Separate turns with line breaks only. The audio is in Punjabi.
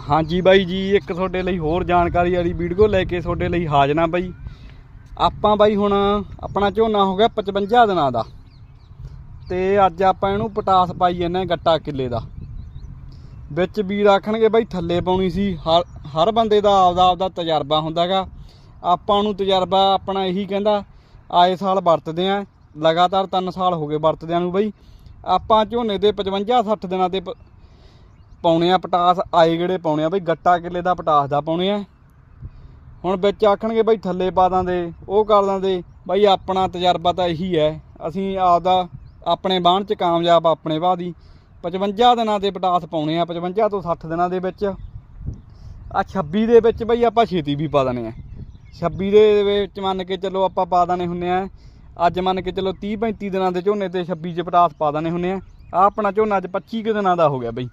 ਹਾਂਜੀ ਬਾਈ ਜੀ, ਇੱਕ ਤੁਹਾਡੇ ਲਈ ਹੋਰ ਜਾਣਕਾਰੀ ਵਾਲੀ ਵੀਡੀਓ ਲੈ ਕੇ ਤੁਹਾਡੇ ਲਈ ਹਾਜ਼ਰਾਂ ਬਾਈ। ਆਪਾਂ ਬਾਈ ਹੁਣ ਆਪਣਾ ਝੋਨਾ ਹੋ ਗਿਆ 55 ਦਿਨਾਂ ਦਾ। ਤੇ ਅੱਜ ਆਪਾਂ ਇਹਨੂੰ ਪਟਾਸ ਪਾਈ ਜਾਂਦੇ ਹਾਂ ਗੱਟਾ ਕਿੱਲੇ ਦਾ। ਵਿੱਚ ਵੀਰ ਆਖਣਗੇ ਬਾਈ, ਥੱਲੇ ਪਾਉਣੀ ਸੀ। ਹਰ ਹਰ ਬੰਦੇ ਦਾ ਆਪਦਾ ਆਪਦਾ ਤਜਰਬਾ ਹੁੰਦਾਗਾ ਆਪਾਂ ਨੂੰ ਤਜਰਬਾ ਆਪਣਾ ਇਹੀ ਕਹਿੰਦਾ, ਆਏ ਸਾਲ ਵਰਤਦੇ ਆਂ ਲਗਾਤਾਰ 3 ਸਾਲ ਹੋ ਗਏ ਵਰਤਦਿਆਂ ਨੂੰ ਬਾਈ। ਆਪਾਂ ਝੋਨੇ ਦੇ 55 60 ਦਿਨਾਂ 'ਤੇ ਪ- ਪਾਉਣੇ ਆ ਪਟਾਸ, ਆਏ ਗੇੜੇ ਪਾਉਣੇ ਆ ਬਈ, ਗੱਟਾ ਕਿੱਲੇ ਦਾ ਪਟਾਸ ਦਾ ਪਾਉਣੇ ਆ। ਹੁਣ ਵਿੱਚ ਆਖਣਗੇ ਬਈ ਥੱਲੇ ਪਾ ਦਾਂਦੇ ਉਹ ਕਰ ਦਾਂਦੇ ਬਈ ਆਪਣਾ ਤਜਰਬਾ ਤਾਂ ਇਹੀ ਹੈ, ਅਸੀਂ ਆਪਦਾ, ਆਪਣੇ ਬਾਣ ਚ ਕਾਮਯਾਬ ਆਪਣੇ ਭਾਅ ਦੀ। 55 ਦਿਨਾਂ ਦੇ ਪਟਾਸ ਪਾਉਣੇ ਆ 55 ਤੋਂ 60 ਦਿਨਾਂ ਦੇ ਵਿੱਚ। ਆ 26 ਦੇ ਵਿੱਚ ਬਈ ਆਪਾਂ ਛੇਤੀ ਵੀ ਪਾ ਦਨੇ ਆ। 26 ਦੇ ਵਿੱਚ ਮੰਨ ਕੇ ਚੱਲੋ ਆਪਾਂ ਪਾ ਦਨੇ ਹੁੰਨੇ ਆ। ਅੱਜ ਮੰਨ ਕੇ ਚੱਲੋ 30 35 ਦਿਨਾਂ ਦੇ ਝੋਨੇ ਤੇ 26 ਚ ਪਟਾਸ ਪਾ ਦਨੇ ਹੁੰਨੇ ਆ। ਆ ਆਪਣਾ ਝੋਨਾ ਅੱਜ 25 ਕੁ ਦਿਨਾਂ ਦਾ ਹੋ ਗਿਆ ਬਈ।